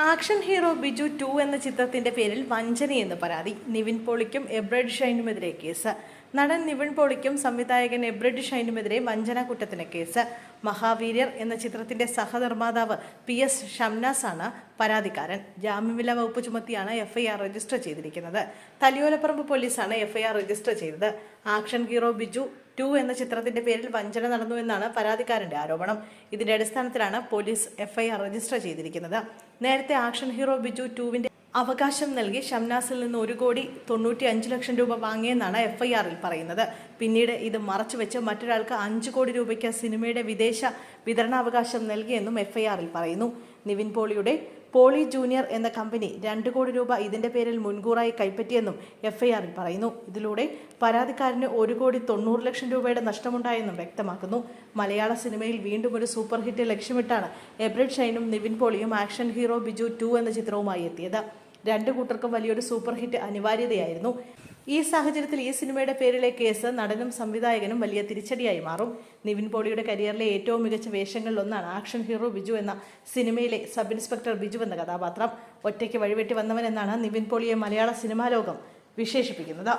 Action hero Biju two എന്ന ചിത്രത്തിന്റെ പേരിൽ വഞ്ചനയെന്ന് പരാതി. നിവിൻ പോളിക്കും എബ്രഡ് ഷൈനുമെതിരെ കേസ്. നടൻ നിവിൻ പോളിക്കും സംവിധായകൻ എബ്രഡ് ഷൈനുമെതിരെ വഞ്ചന കുറ്റത്തിന് കേസ്. മഹാവീര്യർ എന്ന ചിത്രത്തിന്റെ സഹനിർമ്മാതാവ് പി എസ് ഷംനാസ് ആണ് പരാതിക്കാരൻ. ജാമ്യമില്ല വകുപ്പ് ചുമത്തിയാണ് എഫ്ഐആർ രജിസ്റ്റർ ചെയ്തിരിക്കുന്നത്. തലിയോലപ്പറമ്പ് പോലീസാണ് എഫ്ഐആർ രജിസ്റ്റർ ചെയ്തത്. ആക്ഷൻ ഹീറോ ബിജു ടു എന്ന ചിത്രത്തിന്റെ പേരിൽ വഞ്ചന നടന്നു എന്നാണ് പരാതിക്കാരന്റെ ആരോപണം. ഇതിന്റെ അടിസ്ഥാനത്തിലാണ് പോലീസ് എഫ്ഐആർ രജിസ്റ്റർ ചെയ്തിരിക്കുന്നത്. നേരത്തെ ആക്ഷൻ ഹീറോ ബിജു ടുവിന്റെ അവകാശം നൽകി ഷംനാസിൽ നിന്ന് ഒരു കോടി തൊണ്ണൂറ്റി അഞ്ച് ലക്ഷം രൂപ വാങ്ങിയെന്നാണ് എഫ്ഐആറിൽ പറയുന്നത്. പിന്നീട് ഇത് മറച്ചുവെച്ച് മറ്റൊരാൾക്ക് അഞ്ച് കോടി രൂപയ്ക്ക് സിനിമയുടെ വിദേശ വിതരണാവകാശം നൽകിയെന്നും എഫ്ഐആറിൽ പറയുന്നു. നിവിൻ പോളിയുടെ പോളി ജൂനിയർ എന്ന കമ്പനി രണ്ട് കോടി രൂപ ഇതിന്റെ പേരിൽ മുൻകൂറായി കൈപ്പറ്റിയെന്നും എഫ്ഐആറിൽ പറയുന്നു. ഇതിലൂടെ പരാതിക്കാരന് ഒരു കോടി തൊണ്ണൂറ് ലക്ഷം രൂപയുടെ നഷ്ടമുണ്ടായെന്നും വ്യക്തമാക്കുന്നു. മലയാള സിനിമയിൽ വീണ്ടും ഒരു സൂപ്പർ ഹിറ്റ് ലക്ഷ്യമിട്ടാണ് എബ്രഡ് ഷൈനും നിവിൻ പോളിയും ആക്ഷൻ ഹീറോ ബിജു ടു എന്ന ചിത്രവുമായി എത്തിയത്. രണ്ടു കൂട്ടർക്കും വലിയൊരു സൂപ്പർ ഹിറ്റ് അനിവാര്യതയായിരുന്നു. ഈ സാഹചര്യത്തിൽ ഈ സിനിമയുടെ പേരിലെ കേസ് നടനും സംവിധായകനും വലിയ തിരിച്ചടിയായി മാറും. നിവിൻ പോളിയുടെ കരിയറിലെ ഏറ്റവും മികച്ച വേഷങ്ങളിൽ ഒന്നാണ് ആക്ഷൻ ഹീറോ ബിജു എന്ന സിനിമയിലെ സബ് ഇൻസ്പെക്ടർ ബിജു എന്ന കഥാപാത്രം. ഒറ്റയ്ക്ക് വഴിവെട്ടി വന്നവൻ എന്നാണ് നിവിൻ പോളിയെ മലയാള സിനിമാ ലോകം വിശേഷിപ്പിക്കുന്നത്.